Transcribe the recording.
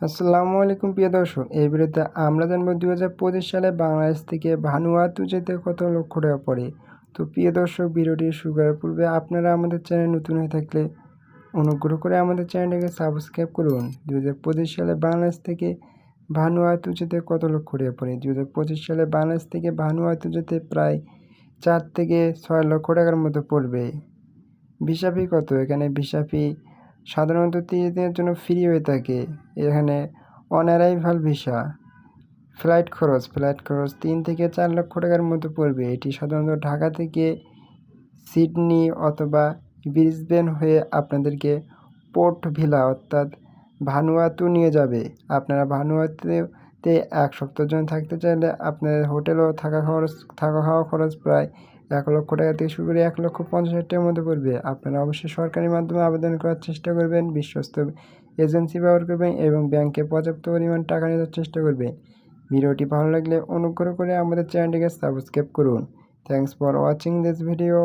আসসালামু আলাইকুম প্রিয় দর্শক, এই ভিডিওতে আমরা জানব দু হাজার পঁচিশ সালে বাংলাদেশ থেকে ভানুয়াতু যেতে কত লক্ষ টাকা পড়ে। তো প্রিয় দর্শক, ভিডিওটি শুরু পূর্বে আপনারা আমাদের চ্যানেল নতুন হয়ে থাকলে অনুগ্রহ করে আমাদের চ্যানেলটিকে সাবস্ক্রাইব করুন। দু হাজার পঁচিশ সালে বাংলাদেশ থেকে ভানুয়াতু যেতে কত লক্ষ টাকা পড়ে? দু হাজার পঁচিশ সালে বাংলাদেশ থেকে ভানুয়াতু যেতে প্রায় চার থেকে ছয় লক্ষ টাকার মতো পড়বে। ভিসা কত? এখানে ভিসা সাধারণত তিরিশ দিনের জন্য ফ্রি হয়ে থাকে। এখানে অনারাইভাল ভিসা ফ্লাইট খরচ ফ্লাইট খরচ তিন থেকে চার লক্ষ টাকার মতো পড়বে। এটি সাধারণত ঢাকা থেকে সিডনি অথবা ব্রিসবেন হয়ে আপনাদেরকে পোর্ট ভিলা অর্থাৎ ভানুয়াতু নিয়ে যাবে। আপনারা ভানুয়াতুতে এক সপ্তাহের জন্য থাকতে চাইলে আপনাদের হোটেলও থাকা খরচ, থাকা খাওয়া খরচ প্রায় এক লক্ষ টাকা থেকে শুরু করে এক লক্ষ পঞ্চাশ হাজার টাকার মধ্যে পড়বে। আপনারা অবশ্যই সরকারি মাধ্যমে আবেদন করার চেষ্টা করবেন, বিশ্বস্ত এজেন্সি ব্যবহার করবেন এবং ব্যাংকে পর্যাপ্ত পরিমাণ টাকা নেওয়ার চেষ্টা করবেন। ভিডিওটি ভালো লাগলে অনুগ্রহ করে আমাদের চ্যানেলটিকে সাবস্ক্রাইব করুন। Thanks for watching this video